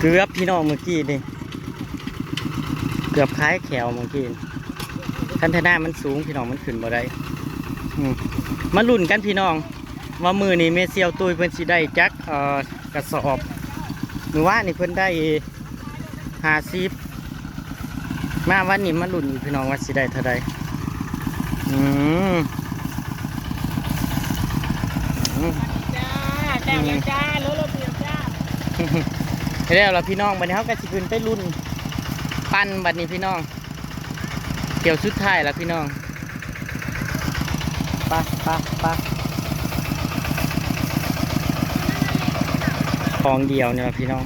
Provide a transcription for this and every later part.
เกือบพี่น้องเมื่อกี้นี่เกือบคล้ายแขวเมื่อกี้คันธนามันสูงพี่น้องมันขึ้นบ่ได้อืมมาลุ้นกันพี่น้องว่ามือนี้เมเซียวตุยเพิ่นสิได้จักเอ่อกระสอบมือว่านี่เพิ่นได้หาซีบมาวันนี้มาลุ้นอีกพี่น้องว่าสิได้เท่าใดอืมอืมจ้าแต้วยังจ้าโลโลเปียวจ้า แล้วเราพี่น้องบัดนี้เขาก็สิขึ้นไปรุ่น ปั้นบัดนี้พี่น้องเกี่ยวชุดท้ายแล้วพี่น้องปะปะปะของเดียวเนี่ยพี่น้อง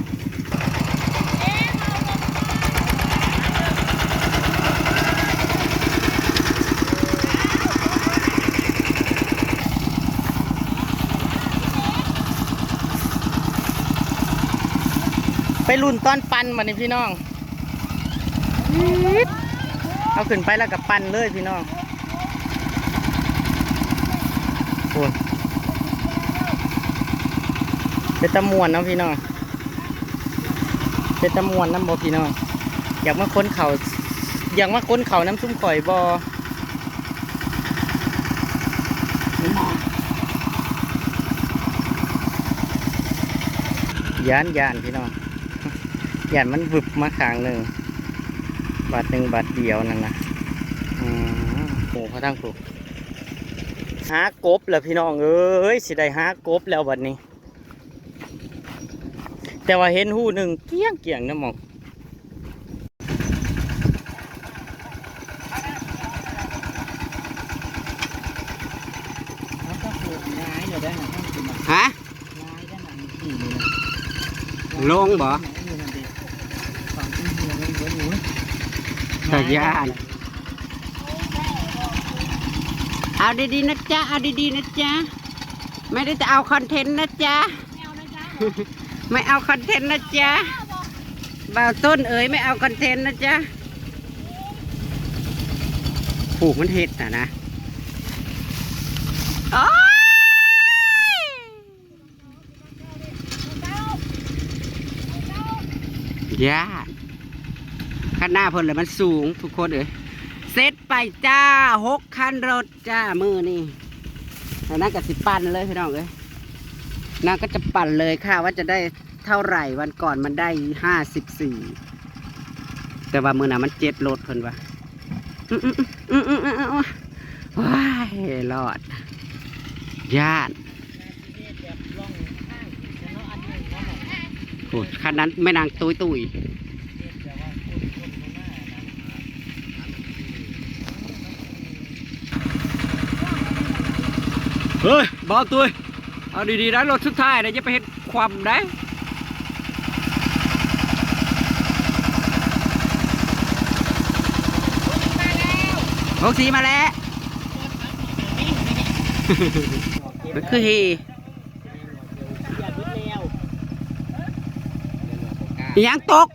ไปรุ่นตอนปั้นบัดนี้พี่น้องอี๊ดเอาขึ้นไปแล้วกับปั้นเลยพี่น้องโอ้ยเป็นตะมวนเนาะพี่น้องเป็นตะมวนน้ำบอพี่น้อง อยากมาค้นเขาอยากมาค้นเขาน้ำซุ่มข่อยบอยานยานพี่น้อง ยานมันบึบมาขางหนึ่งบาทหนึ่งบาทเดียวนั่นนะอืมโอ้เขาทั้งผูกหากบแล้วพี่น้องเอ้ยสิได้หากบแล้วบัดนี้ แต่ว่าเห็นหูหนึ่งเกี้ยงเกี่ยงนะหมองฮะลงบ่ ตะยานเอาดีๆนะจ๊ะ เอาดีๆนะจ๊ะ ไม่ได้จะเอาคอนเทนต์นะจ๊ะ ไม่เอาคอนเทนต์นะจ๊ะบ่าวต้นเอ๋ยไม่เอาคอนเทนต์นะจ๊ะผูกมันเห็ดน่ะนะโอ๊ยย่าข้างหน้าเพิ่นเลยมันสูงทุกคนเอ๋ยเซตไปจ้าหกคันรถจ้ามือนี่แล้วนั่นก็สิปั่นเลยพี่น้องเอ้ยนั่นก็จะปั่นเลยค่ะว่าจะได้เท่าไหร่วันก่อนมันได้ห้าสิบสี่แต่ว่ามือน่ะมันเจ็ดรถเพิ่นว่าอืมอืมอืมอืมอืมอืมว้ายรอดญาติโหคันนั้นไม่นางตุยตุย เฮ้ยบอกตัวเอาดีๆนะรถสุดท้ายนะอย่าไปเห็นความได้หกสีมาแล้วมันคือเฮอิหยังตก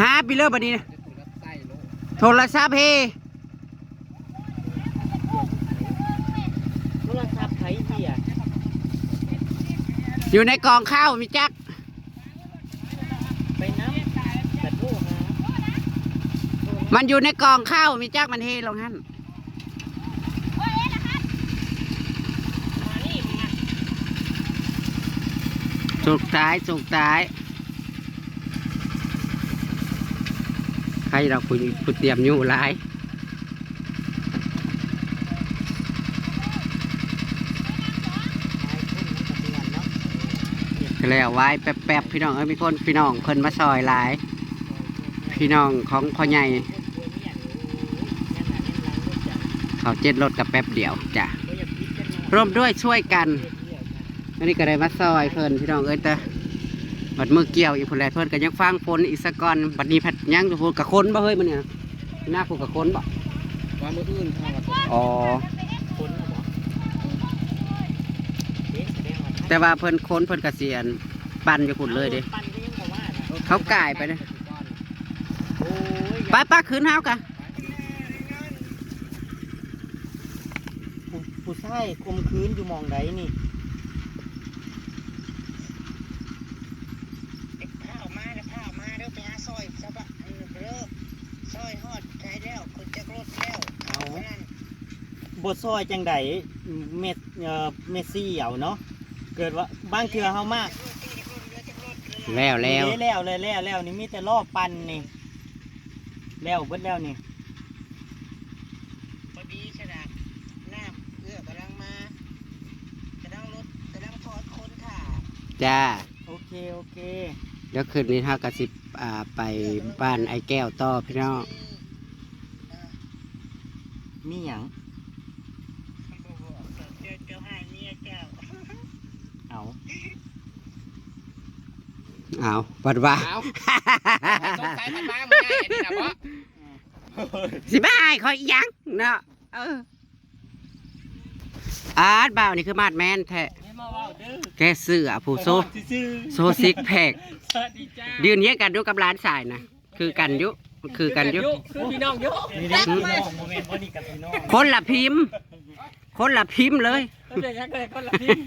หาไปเลยบัดนี้นะโทรศัพท์เฮ โทรศัพท์ไผเหี้ย อยู่ในกองข้าวมีจักไปน้ำแต่โทรหามันอยู่ในกองข้าวมีจักมันเฮลงหันสุกตายสุกตายใครเราคุยคุยเตรียมอยู่หลาย แล้วไว้แป๊บๆพี่น้องเอ้ยมีคนพี่น้องเพิ่นมาซอยหลาย พี่น้องของพ่อใหญ่เขาเจ็ดรถกับแป๊บเดียวจ้ะร่วมด้วยช่วยกันอันนี้ก็ได้มาซอยเพิ่นพี่น้องเอ้ยแต่บัดมือเกี่ยวอีกคนแหละเพิ่นก็ยังฟังฝนอีกสักก่อนบัดนี้พัดยังอยู่พูดกับคนบ่เฮ้ยมันเนี่ยหน้าพูดกับคนบ่ว่ามืออื่นเขาว่าอ๋อคนน่ะบอกเอ๊ะแสดงว่าแต่ว่าเพิ่นคนเพิ่นกเกษียณ ปั่นจะขุดเลยดิเขากายไปนะโยอปป้าคืนเฮากะผู้ผู้ชายคมคืนอยู่มองใดนี่เกผ้ด็กาอมาเด้อไปหาซอยซะบะเออเลิอยฮอดใช้แล้วคนจะรถแล้วเอาเรานั่บทซอยจังใดเมสเอ่อเมสซี่เอาเนาะ เกิดว่าบางเทือเฮามาก แล้วแล้วนี่แล้วเลยแล้วแล้วนี่มีแต่รอบปั่นนี่ แล้วเบิดแล้วนี่พอดีฉลาดน้ำเอื้อกำลังมากำลังรถกำลังทอดคนถ่าจ้า โอเค โอเค เดี๋ยวคืนนี้เฮากะสิอ่าไปบ้านไอ้แก้วต่อพี่น้อง มีหยัง บอกบอกเจ้าเจ้าให้เมียเจ้า เอา เอาปัดว่าเอาสงสัยมันมามึงง่ายอันนี้นะบ่สิบ้ายคอยอีหยังเนาะเอออาร์ตบ่าวนี่คือมาดแมนแท้ให้มาเว้าเด้อแกเสื้อผู้โซซื่อโซซิกแพคๆสวัสดีจ้ายืนเยียงกันดูกับร้านสายนะคือกันอยุคือกันอยุคือพี่น้องอยุนี่นี่พี่น้องโมเมนต์บ่นี่กับพี่น้องคนละพิมพ์ คนละพิมพ์เลยก็เลยก็เลยคนละพิมพ์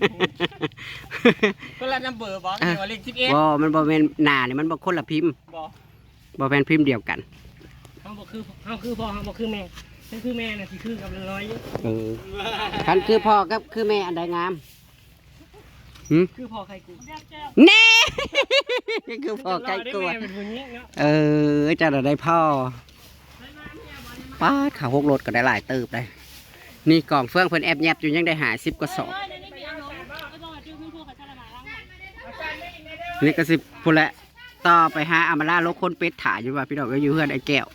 คนละนัมเบอร์บอกเดี๋ยวเลขสิบเอ็ดบ่มันบ่เป็นหน้านี่มันบ่คนละพิมพ์บอกบ่เป็นพิมพ์เดียวกันเขาบอกคือเขาคือพ่อเขาบอกคือแม่นั่นคือแม่น่ะที่คือกับร้อยอยู่เออคันคือพ่อกับคือแม่อันใดงามหึคือพ่อใครกูแน่คือพ่อไก่กวดแม่เป็นผู้หญิงเนาะเออจะได้พ่อป้าขาหกรถก็ได้หลายเติบเลย นี่กล่องเฟื่องเพิ่นแอบแยบอยู่ยังได้หาสิบกว่าสอบนี่ก็สิพูดแหละต่อไปหาอามาล่าโลกคนเป็ดถ่ายอยู่ว่าพี่น้องก็อยู่เพื่อนไอ้แก้ว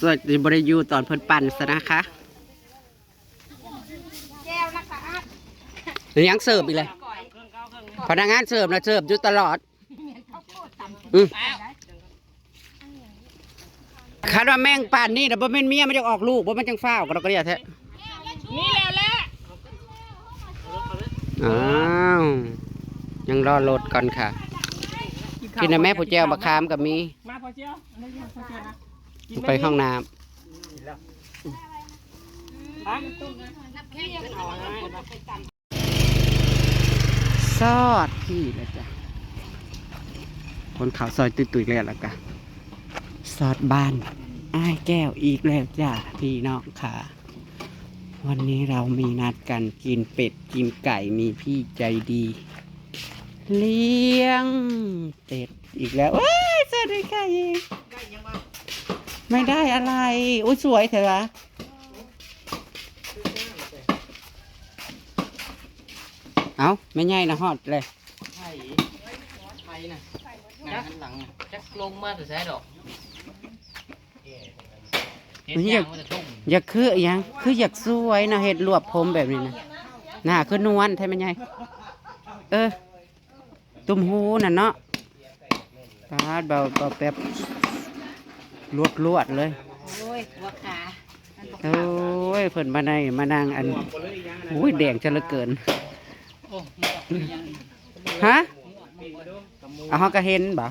ส่วนบริยูตอนเพิ่นปั่นซะนะคะแก้วนะคะยังเสิร์ฟอีกเลยพนักงานเสิร์ฟนะเสิร์ฟอยู่ตลอดอืม คาดว่าแม่งป่านนี่นะบ่แม่นเมียมันจะออกลูกบ่มันจังฟ้าวก็เราก็เรียกแท้นี่แล้วแหละอ้าวยังรอรถก่อนค่ะกินนะแม่ผู้แจ้วบะคามกับมีมาพอเจียวอันนี้พอเจียวนะไปห้องน้ฮะตุ้มนะำซอดพี่แล้วจ้ะคนขาวซอยตุยๆแล้วล่ะกะ ซอดบ้านอ้ายแก้วอีกแล้วจ้ะพี่น้องค่ะ วันนี้เรามีนัดกันกินเป็ดกินไก่มีพี่ใจดี เลี้ยงเป็ดอีกแล้วเอ้ยสวัสดีค่ะยิงไม่ได้อะไรอุ้ยสวยเถอะวะเอาไม่ใหญ่นะฮอดเลยไผ่ไผ่น่ะหน้าหันหลังจะลงมาแต่ใช้ดอก อยากอยากคืออหยังคืออยากสวยนะเห็ดรวบผมแบบนี้นะหน้าคือนวลใช่ไหมยายเออ ตุ้มหูน่ะเนาะปาดเบาเบาแป๊บลวดลวดเลยโอ้ยหัวขาโอ้ยเพิ่นมาในมานั่งอันโอ้ยแดงจะเลือเกินฮะเอาเขาก็เห็นบ่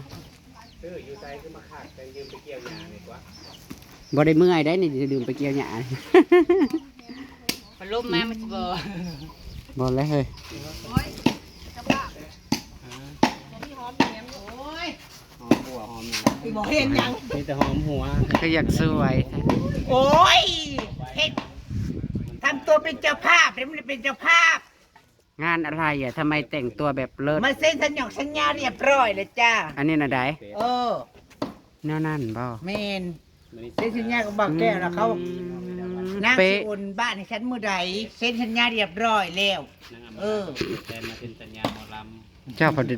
บ่ได้เมื่อยได้นี่จะดื่มไปเกี่ยวหญ้าพัดลมมามันจะบ่บ่แล้วเฮ้ยบ่เห็นยังมีแต่หอมหัวก็อยากสวยโอ้ยเฮ็ดทำตัวเป็นเจ้าภาพแล้วมันเป็นเจ้าภาพ งานอะไรอะทำไมแต่งตัวแบบเลิศมาเซ็นสัญญาสัญญาเรียบร้อยเลยจ้าอันนี้น่ะได้เออแนวนั่นบ่เมนเซ็นสัญญากับบักแก้วนะเขาอืมนางสิเป๊ะโอนบ้านให้ฉันเมื่อใดเซ็นสัญญาเรียบร้อยแล้ว เออ แทนมาเป็นสัญญาหมอลเจ้าผู้ใด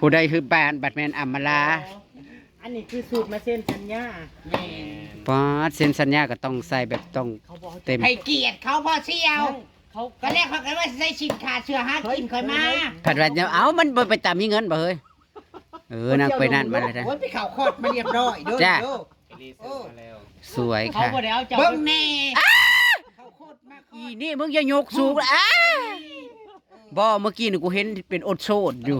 ผู้ใดคือแบรนด์บัตแมนอัมมาลาอันนี้คือสูตรมาเส้นสัญญาแม่นปอดเซ็นสัญญาก็ต้องใส่แบบต้องเขาบอกเต็ม ให้เกียรติเขาพอเชียว เขาก็แรกเขาก็ว่าใส่ชินขาดเชื่อหากินค่อยมาผัดว่าเดี๋ยวเอามันบ่ไปตามมีเงินบ่เฮ้ยเออนั่งไปนั่นมาเลยนะโอ้ยไปเข่าคอดมาเรียบร้อยเด้อจ้ะเด้อำรีเซ็ตมาแล้วสวยเขาค่ะบอกแล้วเจ้าเบิ้งแน่เขาโคตรมาคอีอดนี่มึงอย่ายกสูงอ้าบ่เมื่อกี้นี่กูเห็นเป็นอดโซดอยู่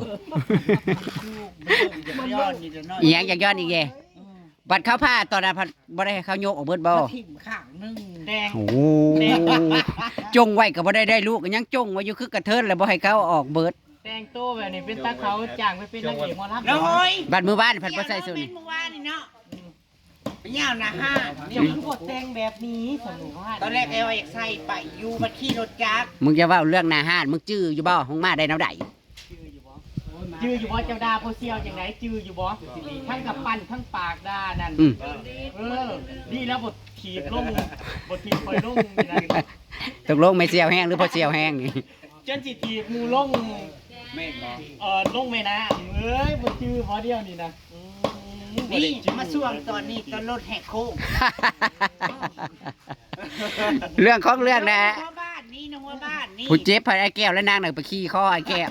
มันย้อนอยู่เดี๋ยวน้อย อีหยังอยากย้อนอีกแก บัตรเข้าผ้าตอนนั้นพัดบ่ได้ให้เขายกออกเบิดบ่มาทิ่มข้างหนึงแดงโอ้โหจงไว้ก็บ่ได้ได้ลูกก็ยังจงไว้อยู่คือกระเทินแล้วบ่ให้เขาออกเบิดแดงโตแบบนี้เป็นตาเขาจ้างไปเป็นนางเอกหมอลำน้อยบัตรมือบ้านพัดบ่ใส่สุนนี่เมื่อวานนี่เนาะไปย่าวนะห้าเดี๋ยวมันบดแตงแบบนี้สนุกว่าตอนแรกเอวอยากใส่ไปอยู่มาขี่รถจักรมึงจะเว่าเรื่องหนาห้านมึงจื้ออยู่บ่ห้องมาได้แนวใดจื้ออยู่บ่ จื้ออยู่บ่เจ้าดาโพเซียวจังไหนจื้ออยู่บ่ทั้งกับปั้นทั้งปากดานั่นอืม เออดีแล้วบทถีบลงบทถีบคอยลงนี่นะตกลงไม่เสียวแห้งหรือพอเสียวแห้งนี่จนสิถีบมูลงเมฆเออลงไม่นะเอ้ยบทจื้อพอเดียวนี่นะอืมบ่นี่ได้จื้อมาส่วงตอนนี้ตอนรถแหกโค้งเรื่องของเรื่องนะหัว บ้านนี่นะหัวบ้านนี่ผู้เจ็บพอไอ้แก้วและนางหนึ่งไปขี้ข้อไอ้แก้ว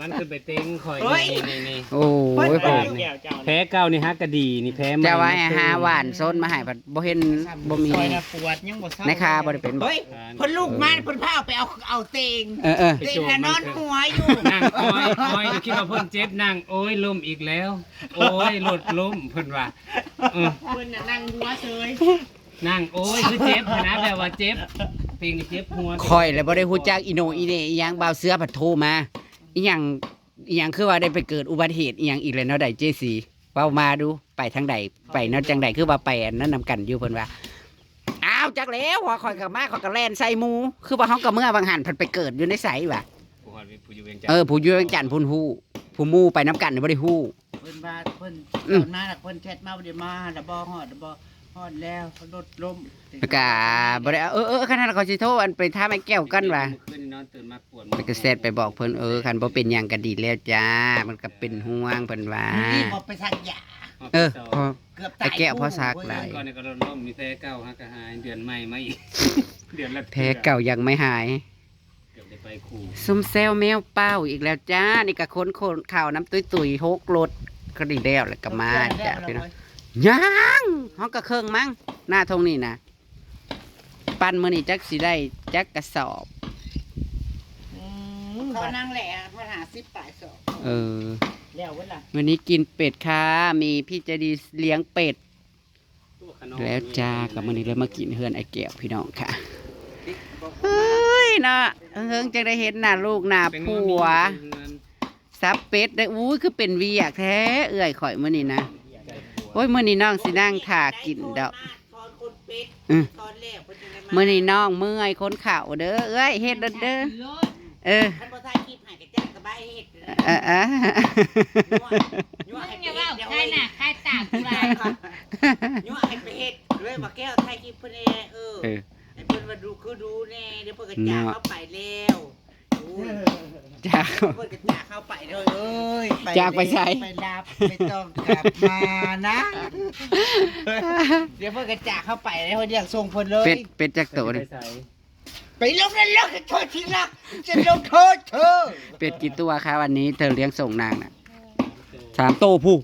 มันคือไปเต็งคอยเฮ้ยนี่นี่นี่โอ้ยแก้โอ้วแก้วเจ้าแพ้เก้านี่ฮักกะดีนี่แพ้มันจะไว้หาหวานซนมาให้ผัดบ่เห็นบ่มีคอยนะปวดยังบ่เศร้าในคาบ่ได้เป็นบ่เฮ้ยคนลูกมันคนพาเอาไปเอาเอาเตงเออเออเตงน่ะนอนหัวอยู่นั่งอ้อยอ้อยคิดว่าเพิ่นเจ็บนั่งโอ้ยล้มอีกแล้ว โอ้ยหลดล้มเพิ่นว่าเออเพิ่นน่ะนั่งหัวเฉย นั่งโอ้ยคือเจ็บนะแบบว่าเจ็บเต็งเจ็บหัวคอยแล้วบ่ได้ฮู้จักอีโนอีเนอีหยังบ่าวเสือผัดโทรมาอีหยังอีหยังคือว่าได้ไปเกิดอุบัติเหตุอีหยังอีกแล้วเนาะได้เจสีเว้ามาดูไปทางใดไปเนาะจังใดคือว่าไปอันนั้นนำกันอยู่เพิ่นว่าอ้าวจักแล้วว่าคอยกับมาคอยกับแล่นใส่หมู คือว่าเฮากับเมื่อบางหันเพิ่นไปเกิดอยู่ในไสว่ะผู้ฮอดผู้อยู่เวียงจันทเอน์อผู้อยู่เวียงจันทน์พุ่นฮู้ผู้หมู่ไปน้ำกันนี่บ่ได้ฮู้ เพิ่นว่าเพิ่นอืมตอนมาแล้วเพิ่นแชทมาบ่ได้มาแล้วบ่ฮอดแล้วบ่ ฮอดแล้วรถล้มแล้วก็บ่ได้เออเออคันนั้นเขาสิโทรอันไปถามไอ้แก้วกันว่าเมื่อคืนนี่นอนตื่นมาปวดแล้วก็เซตไปบอกเพิ่นเออคันบ่เป็นหยังก็ดีแล้วจ้า มันก็เป็นห่วงเพิ่นว่านี่บ่ไปสักยาเออพอเกือบไอ้ตายแก้วพอซักหลายก่อนนี่ก็ลดล้มมีแพ้เก้าฮักกะหายเดือนใหม่มาอีกเดือนละแพ้เก่ายังไม่หายเกือบได้ไปคู่ซุ่มแซวแมวเป้าอีกแล้วจ้านี่ก็ค้นคนข่าวน้ำตุ้ยตุยๆหกรถก็ดีแล้วแล้วก็มาจ้าพี่น้อง ยังห้องก็เครื่องมั้งหน้าทงนี่นะปันมื้อนี้จักสิได้จักกระสอบ อืมเขานั่งแหละมาหา10ปลายสองเออ แล้วเว้ยล่ะวันนี้กินเป็ดค่ะ มีพี่ใจะดีเลี้ยงเป็ดตัวขนมแล้วจ้ากับมันนี้เลยมากินเฮือนไอ้แก้วพี่น้องค่ะเฮ้ยเนาะเฮิงจะได้เห็นหน้าลูกหน้าเป็นผัเงินมีวเงินซับเป็ดได้อู้ยคือเป็นเวียกแท้ เอื่อยข่อยมื้อนี้นะ โอ้ยมื้อนี้น้องสินั่งถ่ากินดอกตอนคนเป็ดอืมตอนแรกเพิ่นจะได้ามื้อนี้น้องเมื่อยคนข่าวเด้อเอ้ยเฮ็ดเด้อเด้อเออท่านบ่ทายคลิปให้ก็แจ้งสบายเฮ็ดเออเออยั่วให้อย่าไปว่าเฮ็ดใครน่ะใครตากกูไรยั่วให้ไปเฮ็ดเลยว่าแก้วทายคลิปเพิ่นแน่เออเออให้เพิ่นมาดูคือดูแน่เดี๋ยวเพิ่นก็จ่าเนาะเข้าไปแล้วโอ้ย จ้าเพิ่นก็จ่าเข้าไปเลยเอ้ยจากไปไสไปรับไม่ต้องกลับมานะ เดี๋ยวเพิ่นก็จ่าเข้าไปแล้วเพิ่นอยากส่งเพิ่นเลย เป็ดเป็ดจักโตนี่ใส่ไปลงนรกกับเธอที่รักจะลงโทษเธอเป็ดกี่ตัวคะวันนี้เธอเลี้ยงส่งนางน่ะสามโตวผู้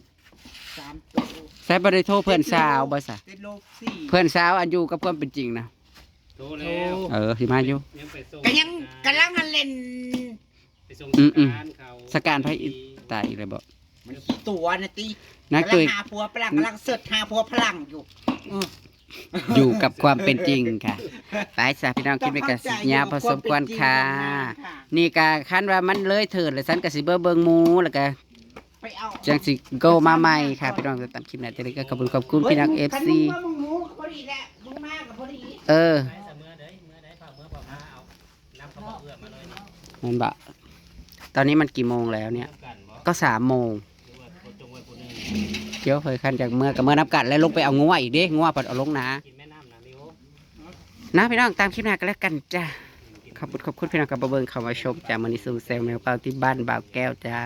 สามตัวใส่บ่ได้โทรเพื่อนสาวบ่ซะเป็นโลกสี่เพื่อนสาวอันอยู่กับความเป็นจริงนะโทรแล้วเออสิมาอยู่ยังไปส่งก็ยังกำลังเล่น ไปส่งอืมอืมสการเขาสการพระอินทร์ตายอีกเลยบ่มันกี่ตัวนะตีนักกำตุลัยงหาผัวพลังกำลังเสิร์ชหาผัวพลังอยู่เอออยู่กับความเป็นจริงค่ะ ไปสาพี่น้องคิดไปกับสิญาผสมควรค่ะ นี่กะคันว่ามันเลยเถิดแล้วฉันก็สิเบิ่งเบิ่งหมูแล้วก็ไปเอาจังสิโกมาใหม่ค่ะ พี่น้องจะตามคลิปหน้าจะได้ก็ขอบคุณขอบคุณพี่น้อง FC คันมึงว่ามึงหมูก็พอดีแหละมึงมากกับพอดีเออ ไปเสมอเด้ยเมื่อใดฝากเมื่อฝากมาเอาน้ำเขาบอกเอื้อมาเลยเนาะมันบะ ตอนนี้มันกี่โมงแล้วเนี่ยกันบ่ก็สามโมงหรือว่าคนจงไว้ผู้หนึงเดี๋ยวเคยคันจากเมื่อกับเมื่อนับกันแล้วลงไปเอางัวอีกเด้งัวปัดเอาลงนะกินแม่น้ำนะลิโอนะพี่น้องตามคลิปหน้ากันแล้วกันจ้าขอบคุณขอบคุณพี่น้องกับเบิ้งเข้ามาชมจ้ามันนี้สู่เซลแมวเปาที่บ้านบ่าวแก้วจ้า